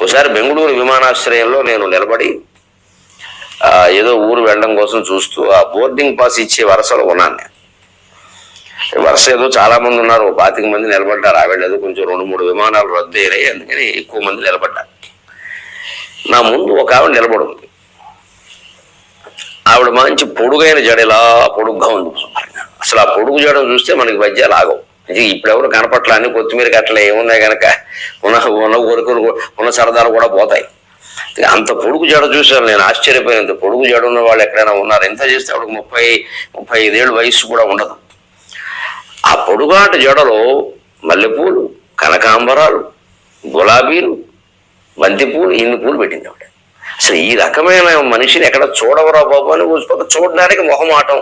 ఒకసారి బెంగళూరు విమానాశ్రయంలో నేను నిలబడి ఏదో ఊరు వెళ్ళడం కోసం చూస్తూ ఆ బోర్డింగ్ పాస్ ఇచ్చే వరుసలో ఉన్నాను నేను. వరుస ఏదో చాలా మంది ఉన్నారు పాతిక మంది నిలబడ్డారు ఆవిడ కొంచెం రెండు మూడు విమానాలు రద్దు అయ్యాయి అందుకని ఎక్కువ మంది నిలబడ్డారు. నా ముందు ఒక ఆవిడ నిలబడి ఉంది. ఆవిడ మంచి పొడుగైన జడ ఇలా పొడుగ్గా ఉంది. అసలు ఆ పొడుగు జడం చూస్తే మనకి పద్యాలు ఆగవు. ఇది ఇప్పుడెవరు కనపట్ల అన్ని కొత్తిమీర గట్ల ఏమున్నాయి కనుక ఉన్న ఉన్న కోరికలు ఉన్న సరదాలు కూడా పోతాయి. అంత పొడుగు జడ చూశాను నేను ఆశ్చర్యపోయినంత పొడుగు జడ ఉన్న వాళ్ళు ఎక్కడైనా ఉన్నారు. ఎంత చేస్తే ఆవిడకి ముప్పై ముప్పై ఐదేళ్ళు వయసు కూడా ఉండదు. ఆ పొడుగాటి జడలో మల్లెపూలు కనకాంబరాలు గులాబీలు బంతిపూలు ఇన్ని పూలు పెట్టింది ఆవిడ. అసలు ఈ రకమైన మనిషిని ఎక్కడ చూడవరా బాబు అని కూర్చుకోక చూడడానికి మొహమాటం.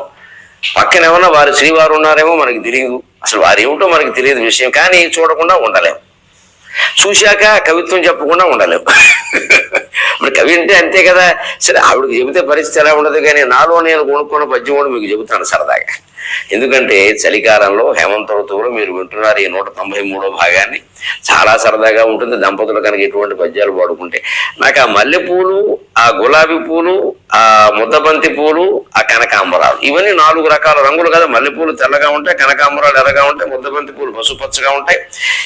పక్కన ఏమన్నా వారి శ్రీవారు ఉన్నారేమో మనకి తెలియదు. అసలు వారు ఏమిటో మనకి తెలియదు విషయం. కానీ చూడకుండా ఉండలేము. చూశాక కవిత్వం చెప్పకుండా ఉండలేము. ఇప్పుడు కవి అంటే అంతే కదా. సరే ఆవిడకి చెబితే పరిస్థితి ఎలా ఉండదు కానీ నాలో నేను కొనుక్కున్న పద్యం కూడా మీకు చెబుతాను సరదాగా. ఎందుకంటే చలికాలంలో హేమంత ఋతువులో మీరు వింటున్నారు ఈ నూట తొంభై మూడో భాగాన్ని. చాలా సరదాగా ఉంటుంది. దంపతులు కనుక ఎటువంటి పద్యాలు పాడుకుంటే. నాకు ఆ మల్లెపూలు ఆ గులాబీ పూలు ఆ ముద్దబంతి పూలు ఆ కనకాంబరాలు. ఇవన్నీ నాలుగు రకాల రంగులు కదా. మల్లెపూలు తెల్లగా ఉంటాయి కనకాంబరాలు ఎర్రగా ఉంటాయి ముద్దబంతి పూలు పసుపచ్చగా ఉంటాయి.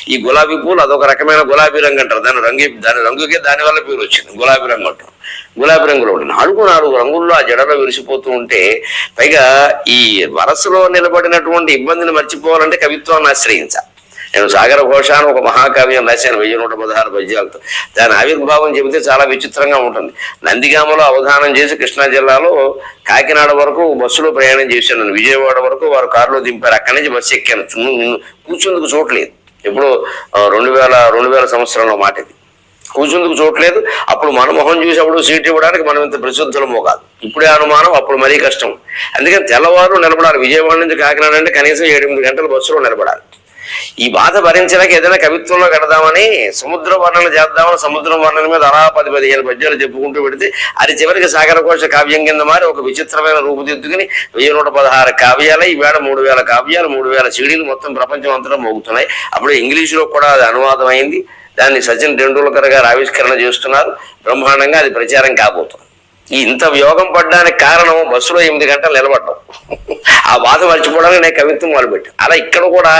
ఈ గులాబీ పూలు అదొక రకమైన గులాబీ రంగు అంటారు. దాని రంగు దాని రంగుకే దాని వల్ల పేరు వచ్చింది. గులాబీ రంగు అంటారు. గులాబీ రంగులో ఉంటుంది నాలుగు నాలుగు రంగుల్లో ఆ జడలో విరిసిపోతూ ఉంటే పైగా ఈ వరసలో నిలబడినటువంటి ఇబ్బందిని మర్చిపోవాలంటే కవిత్వాన్ని ఆశ్రయించాలి. నేను సాగర ఘోష అని ఒక మహాకావ్యం రాశాను వెయ్యి నూట పదహారు పద్యాలతో. దాని ఆవిర్భావం చెబితే చాలా విచిత్రంగా ఉంటుంది. నందిగామలో అవధానం చేసి కృష్ణా జిల్లాలో కాకినాడ వరకు బస్సులో ప్రయాణం చేశాను. విజయవాడ వరకు వారు కారులో దింపారు. అక్కడి నుంచి బస్సు ఎక్కాను. కూర్చుందుకు చూడలేదు ఎప్పుడు రెండు వేల రెండు వేల సంవత్సరంలో మాట ఇది కూర్చుందుకు చూడలేదు అప్పుడు మన మొహం సీట్ ఇవ్వడానికి మనం ఇంత ప్రసిద్ధులమో కాదు. ఇప్పుడే అనుమానం అప్పుడు మరీ కష్టం. అందుకని తెల్లవారు నిలబడాలి. విజయవాడ నుంచి కాకినాడ అంటే కనీసం ఏడెనిమిది గంటల బస్సులో నిలబడాలి. ఈ బాధ భరించడానికి ఏదైనా కవిత్వంలో కడదామని సముద్ర వర్ణన చేద్దామని సముద్రం వర్ణన మీద అలా పది పదిహేను పద్యాలు చెప్పుకుంటూ పెడితే అది చివరికి సాగరకోశ కావ్యం కింద మారి ఒక విచిత్రమైన రూపుదిద్దుకుని వెయ్యి నూట పదహారు కావ్యాలు ఈవేళ మూడు వేల కావ్యాలు మూడు వేల సీడీలు మొత్తం ప్రపంచం అంతటా మోగుతున్నాయి. అప్పుడు ఇంగ్లీషులో కూడా అది అనువాదం అయింది దాన్ని సచిన్ టెండూల్కర్ గారు ఆవిష్కరణ చేస్తున్నారు. బ్రహ్మాండంగా అది ప్రచారం కాబోతుంది. ఈ ఇంత యోగం పడ్డానికి కారణం బస్సులో ఎనిమిది గంటలు నిలబడటం ఆ బాధ మర్చిపోవడానికి నేను కవిత్వం మొదలుపెట్టాను. అలా ఇక్కడ కూడా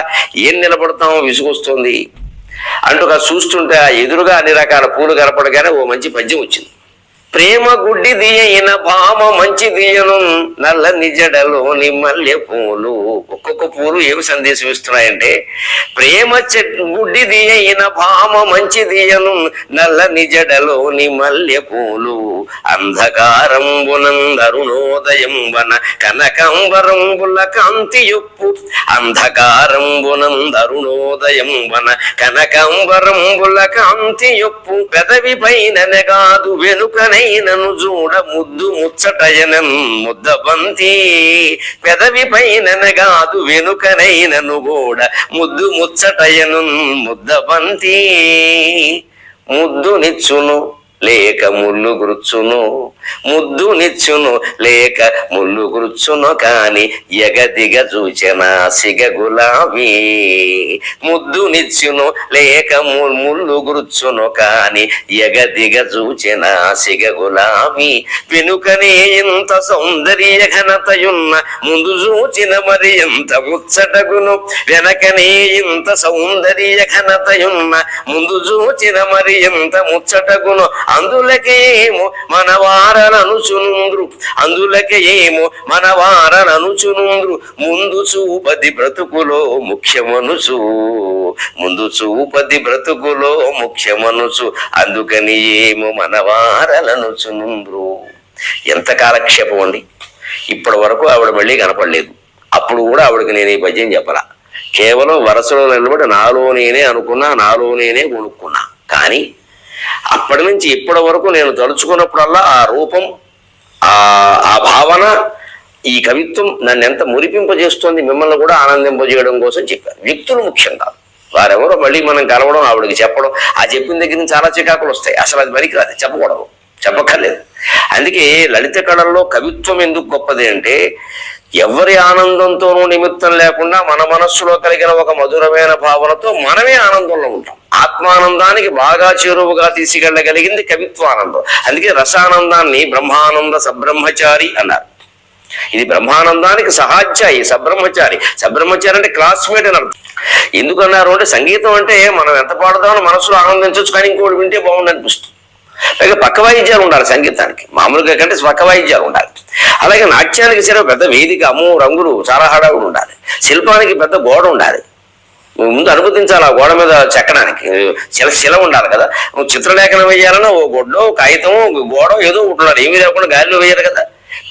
ఏం నిలబడతామో విసుగొస్తుంది. అంటూ చూస్తుంటే ఎదురుగా అన్ని రకాల పూలు కనపడగానే ఓ మంచి పద్యం వచ్చింది. ప్రేమ గుడ్డి దియన భామ మంచి దియను నల్ల నిజడలో మల్లె పూలు. ఒక్కొక్క పూలు ఏమి సందేశం ఇస్తున్నాయంటే ప్రేమ చెట్ గుడ్డి దియన భామ మంచి దియను నల్ల నిజడలో మల్లె పూలు. అంధకారంబునందరుణోదయం వన కనకంబరంబుల కాంతియొప్పు. అంధకారంబునందరుణోదయం వన కనకంబరంబుల కాంతి యొప్పు పెదవి పైన కాదు వెనుకనైనను చూడ ముద్దు ముచ్చటయనన్ ముద్దబంతి పెదవి పైన కాదు వెనుకనైనను కూడా ముద్దు ముచ్చటయను ముద్దబంతి ముద్దు నిచ్చును లేక ముళ్ళు గురుచును ముద్దు నిచ్చును లేక ముళ్ళు గురుచును కాని ఎగదిగ చూచిన సిగ గులాబీ. ముద్దు నిచ్చును లేక ముళ్ళు గురుచును కాని ఎగదిగ చూచిన సిగ గులాబీ. వెనుకనే ఎంత సౌందర్య ఘనతయున్న ముందు చూచిన మరి ఎంత ముచ్చటగును. వెనకనే ఇంత సౌందర్య ఘనతయున్న ముందు చూచిన మరి ఎంత ముచ్చటగును. అందులకే ఏమో మన వారననుచునుంద్రు అందులకే ఏమో మన వారననుచునుంద్రు ముందు చూపది బ్రతుకులో ముఖ్యమనుచు. ముందు చూపది బ్రతుకులో ముఖ్యమనుచు. అందుకని ఏమో మన వారలనుచునుంద్రు ఎంత కాలక్షేపం అండి. ఇప్పటి వరకు ఆవిడ మళ్ళీ కనపడలేదు. అప్పుడు కూడా ఆవిడకి నేను ఈ పద్యం చెప్పరా కేవలం వరుసలో నిలబడి నాలో నేనే అనుకున్నా నాలో నేనే కొనుక్కున్నా. కానీ అప్పటి నుంచి ఇప్పటి వరకు నేను తలుచుకున్నప్పుడల్లా ఆ రూపం ఆ భావన ఈ కవిత్వం నన్ను ఎంత మురిపింపజేస్తోంది మిమ్మల్ని కూడా ఆనందింపజేయడం కోసం చెప్పారు వ్యక్తులు ముఖ్యం కాదు. వారెవరో మళ్ళీ మనం కలవడం ఆవిడకి చెప్పడం ఆ చెప్పిన దగ్గర నుంచి చాలా చికాకులు వస్తాయి. అసలు అది మరికి రాదు చెప్పకూడదు. చెప్పక్కర్లేదు. అందుకే లలిత కళల్లో కవిత్వం ఎందుకు గొప్పది అంటే ఎవరి ఆనందంతోనూ నిమిత్తం లేకుండా మన మనస్సులో కలిగిన ఒక మధురమైన భావనతో మనమే ఆనందంలో ఉంటాం. ఆత్మానందానికి బాగా చేరువుగా తీసుకెళ్ళగలిగింది కవిత్వానందం. అందుకే రసానందాన్ని బ్రహ్మానంద సబ్రహ్మచారి అన్నారు. ఇది బ్రహ్మానందానికి సహాధ్యాయి సబ్రహ్మచారి. సబ్రహ్మచారి అంటే క్లాస్మేట్ అని అర్థం. ఎందుకన్నారు అంటే సంగీతం అంటే మనం ఎంత పాడదామని మనసులో ఆనందించవచ్చు కానీ ఇంకోటి వింటే బాగుంది అనిపిస్తుంది పైగా పక్క వాయిద్యాలు ఉండాలి సంగీతానికి. మామూలుగా కంటే పక్క వాయిద్యాలు ఉండాలి. అలాగే నాట్యానికి సరే పెద్ద వేదిక అమ్ము రంగులు చాలా హడావుడు ఉండాలి. శిల్పానికి పెద్ద గోడ ఉండాలి. ముందు అనుమతించాలి ఆ గోడ మీద చెక్కడానికి. శిల శిల ఉండాలి కదా. నువ్వు చిత్రలేఖనం వేయాలన్నా ఓ గుడ్డో కాగితం ఒక గోడ ఏదో ఒకటి ఏమీ లేకుండా గాలిలో వేయాలి కదా.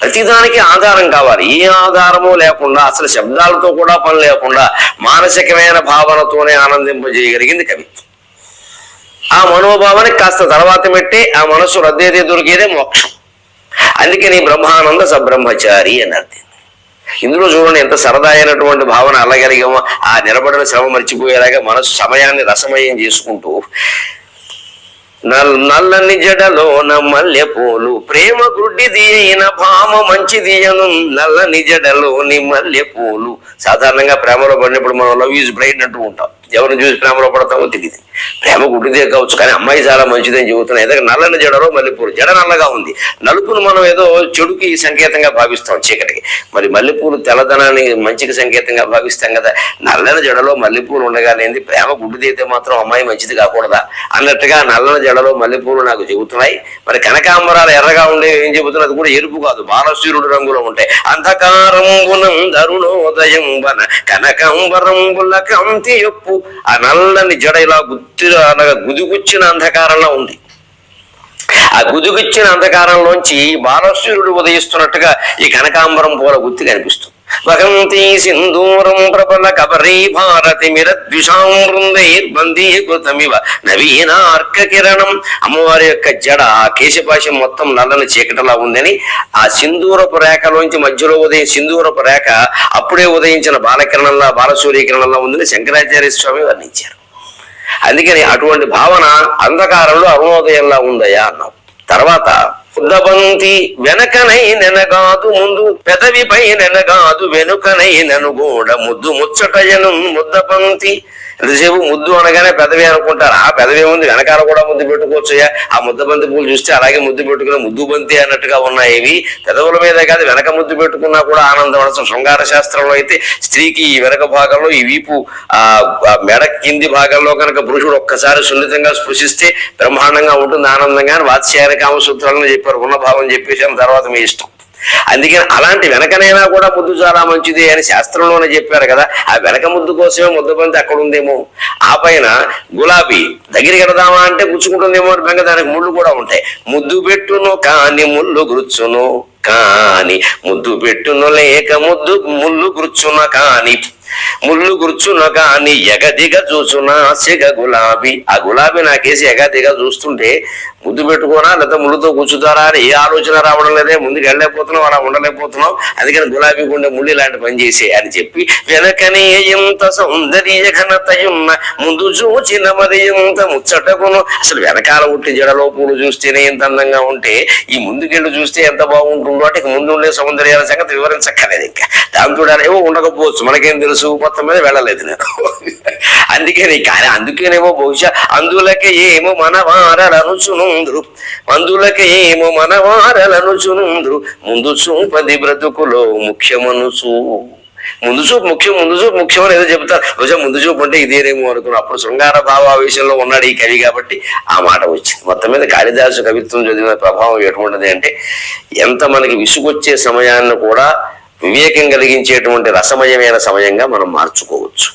ప్రతిదానికి ఆధారం కావాలి. ఏ ఆధారము లేకుండా అసలు శబ్దాలతో కూడా పని లేకుండా మానసికమైన భావనతోనే ఆనందింపజేయగలిగింది కవిత్వం ఆ మనోభావానికి కాస్త తర్వాత పెట్టి ఆ మనస్సు రద్దయితే దొరికేదే మోక్షం. అందుకని బ్రహ్మానంద సబ్రహ్మచారి అని అర్థం ఇందులో చూడండి ఎంత సరదా అయినటువంటి భావన అల్లగలిగామో ఆ నిలబడిన శ్రమ మర్చిపోయేలాగా మనసు సమయాన్ని రసమయం చేసుకుంటూ నల్ నల్లని జడలోన మల్లె పూలు ప్రేమ గుడ్డిది అయిన భామ మంచిది అను నల్లని జడలోని మల్లె పూలు సాధారణంగా ప్రేమలో పడినప్పుడు మనం లవ్ యూజ్ బ్రైడ్ అంటూ ఉంటాం. ఎవరిని చూసి ప్రేమలో పడతామో తెలియదు ప్రేమ గుడ్డిదే కావచ్చు కానీ అమ్మాయి చాలా మంచిదని చెబుతున్నాయి. ఎందుకంటే నల్లని జడలో మల్లెపూలు. జడ నల్లగా ఉంది. నలుపును మనం ఏదో చెడుకి సంకేతంగా భావిస్తాం చీకటికి. మరి మల్లెపూలు తెల్లదనాన్ని మంచికి సంకేతంగా భావిస్తాం కదా. నల్లని జడలో మల్లెపూలు ఉండగానేది ప్రేమ గుడ్డిదైతే మాత్రం అమ్మాయి మంచిది కాకూడదా? అన్నట్టుగా నల్లని జడలో మల్లెపూలు నాకు చెబుతున్నాయి. మరి కనకాంబరాలు ఎర్రగా ఉండే ఏం చెబుతున్నది కూడా ఎరుపు కాదు. బాలసూర్యుడు రంగులో ఉంటాయి. అంధకారంబునం దరుణోదయం వన కనకాంబరంబుల కంతి ఎప్పు ఆ నల్లని జడ ఇలా గుత్తి అనగా గుదిగుచ్చిన అంధకారంలో ఉంది. ఆ గుదిగుచ్చిన అంధకారంలోంచి బాలసూర్యుడు ఉదయిస్తున్నట్టుగా ఈ కనకాంబరం పూల గుత్తి కనిపిస్తుంది. వగంతి సింధూరం ప్రబల కబరీ భారతి మిరద్విషాం బృందైర్బందీకృతమివ నవీనార్క కిరణం అమ్మవారి యొక్క జడ ఆ కేశపాశం మొత్తం నల్లని చీకటిలా ఉందని ఆ సింధూరపు రేఖలోంచి మధ్యలో ఉదయం సింధూరపు రేఖ అప్పుడే ఉదయించిన బాలకిరణంలా బాలసూర్యకిరణంలా ఉందని శంకరాచార్య స్వామి వర్ణించారు. అందుకని అటువంటి భావన అంధకారంలో అరుణోదయంలా ఉందయా అన్నాం తర్వాత ఉదవంతి వెనకనై నెనగాదు ముందు పెదవిపై నెనగాదు వెనుకనై నెనుగోడ ముద్దు ముచ్చటయను ముద్దపంతి ఎంతసేపు ముద్దు అనగానే పెదవి అనుకుంటారు. ఆ పెదవి ఉంది వెనకాల కూడా ముద్దు పెట్టుకోవచ్చుయా ఆ ముద్ద బంతి పూలు చూస్తే అలాగే ముద్దు పెట్టుకున్న ముద్దు బంతి అన్నట్టుగా ఉన్నాయి ఇవి పెదవుల మీదే కాదు వెనక ముద్దు పెట్టుకున్నా కూడా ఆనందం శృంగార శాస్త్రంలో అయితే స్త్రీకి ఈ వెనక భాగంలో ఈ వీపు ఆ మెడ కింది భాగంలో కనుక పురుషుడు ఒక్కసారి సున్నితంగా స్పృశిస్తే బ్రహ్మాండంగా ఉంటుంది ఆనందంగా. అని వాత్స్యాయన కామసూత్రాలను చెప్పారు ఉన్న భావం చెప్పేసాను తర్వాత మీ ఇష్టం. అందుకని అలాంటి వెనకనైనా కూడా ముద్దు చాలా మంచిది అని శాస్త్రంలోనే చెప్పారు కదా. ఆ వెనక ముద్దు కోసమే ముద్దు బంతి అక్కడ ఉందేమో ఆ పైన గులాబీ దగ్గరికి వెళదామా అంటే గుచ్చుకుంటుందేమో అని బెంగ దానికి ముళ్ళు కూడా ఉంటాయి. ముద్దు పెట్టును కాని ముళ్ళు గుచ్చును కాని ముద్దు పెట్టును లేక ముద్దు ముళ్ళు గుచ్చున కాని ముళ్ళు గుర్చున కాని ఎగదిగ చూచునా సిగ గులాబీ. ఆ గులాబీ నాకేసి ఎగదిగ చూస్తుంటే ముద్దు పెట్టుకోనా లేదా ముళ్ళుతో కూర్చుతారా అని ఏ ఆలోచన రావడం లేదే. ముందుకు వెళ్ళలేకపోతున్నాం అలా ఉండలేకపోతున్నాం. అందుకని గులాబీ గుండె ముళ్ళు ఇలాంటి పని చేసే అని చెప్పి వెనకనే ఎంత సౌందర్య ఘనతయున్న ముందు చూచిన మరి ఎంత ముచ్చటకును. అసలు వెనకాల ఉట్టి జడలో పూలు చూస్తేనే ఎంత అందంగా ఉంటే ఈ ముందుకెళ్ళి చూస్తే ఎంత బాగుంటుందో అంటే ఇక ముందు ఉండే సౌందర్యాల సంగతి వివరించక్కర్లేదు ఇంకా. దాంతో ఏమో ఉండకపోవచ్చు. మనకేం తెలుసు? మొత్తం మీద వెళ్ళలేదు నేను. అందుకని కానీ అందుకేనేమో బహుశా అందులకే ఏమో మన వారలనుచునుంద్రు అందులకే ఏమో మన వారలనుచునుంద్రు ముందు చూపది బ్రతుకులో ముఖ్యమనుచు ముందు చూపు ముఖ్యం ముందు చూపు ముఖ్యం అని ఏదో చెప్తారు బహుశా ముందు చూపు అంటే ఇదేనేమో అనుకున్నాను అప్పుడు శృంగార భావావేశంలో ఉన్నాడు ఈ కవి కాబట్టి ఆ మాట వచ్చింది. మొత్తం మీద కాళిదాసు కవిత్వం చదివిన ప్రభావం ఎటువంటిది అంటే ఎంత మనకి విసుగొచ్చే సమయాన్ని కూడా వివేకం కలిగించేటువంటి రసమయమైన సమయంగా మనం మార్చుకోవచ్చు.